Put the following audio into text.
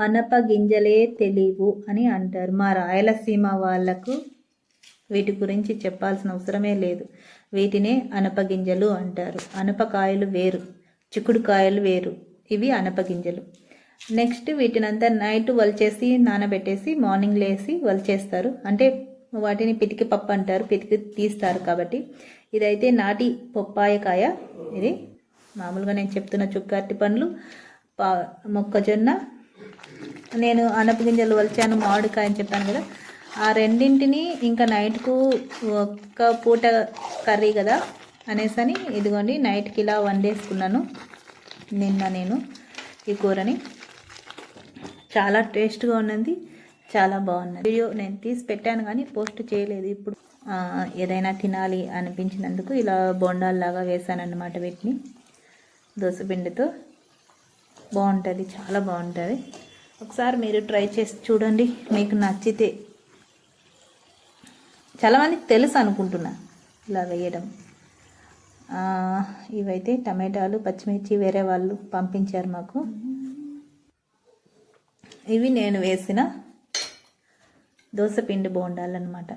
అనప గింజలే తెలివు అని అంటారు. మా రాయలసీమ వాళ్ళకు వీటి గురించి చెప్పాల్సిన అవసరమే లేదు. వీటినే అనప గింజలు అంటారు. అనపకాయలు వేరు చిక్కుడుకాయలు వేరు. ఇవి అనప గింజలు. నెక్స్ట్ వీటినంతా నైట్ వలిచేసి నానబెట్టేసి మార్నింగ్ లేసి వలిచేస్తారు. అంటే వాటిని పితికి పప్పు అంటారు. పితికి తీస్తారు కాబట్టి. ఇదైతే నాటి పొప్పాయకాయ ఇది మామూలుగా నేను చెప్తున్న చుక్కాటి పండ్లు పా మొక్కజొన్న నేను అనప గింజలు వలిచాను మామిడికాయ అని చెప్పాను కదా. ఆ రెండింటిని ఇంకా నైట్కు ఒక్క పూట కర్రీ కదా అనేసని ఇదిగోండి నైట్కి ఇలా వండేసుకున్నాను నిన్న నేను ఈ కూరని. చాలా టేస్ట్గా ఉన్నది చాలా బాగున్నది. వీడియో నేను తీసి పెట్టాను కానీ పోస్ట్ చేయలేదు ఇప్పుడు. ఏదైనా తినాలి అనిపించినందుకు ఇలా బొండాల్లాగా వేసానన్నమాట వీటిని. దోశ పిండితో బాగుంటుంది చాలా బాగుంటుంది. ఒకసారి మీరు ట్రై చేసి చూడండి మీకు నచ్చితే. చాలామందికి తెలుసు అనుకుంటున్నా ఇలా వేయడం. ఇవైతే టమాటాలు పచ్చిమిర్చి వేరే వాళ్ళు పంపించారు మాకు. ఇవి నేను వేసిన దోసపిండి బోండాలన్నమాట.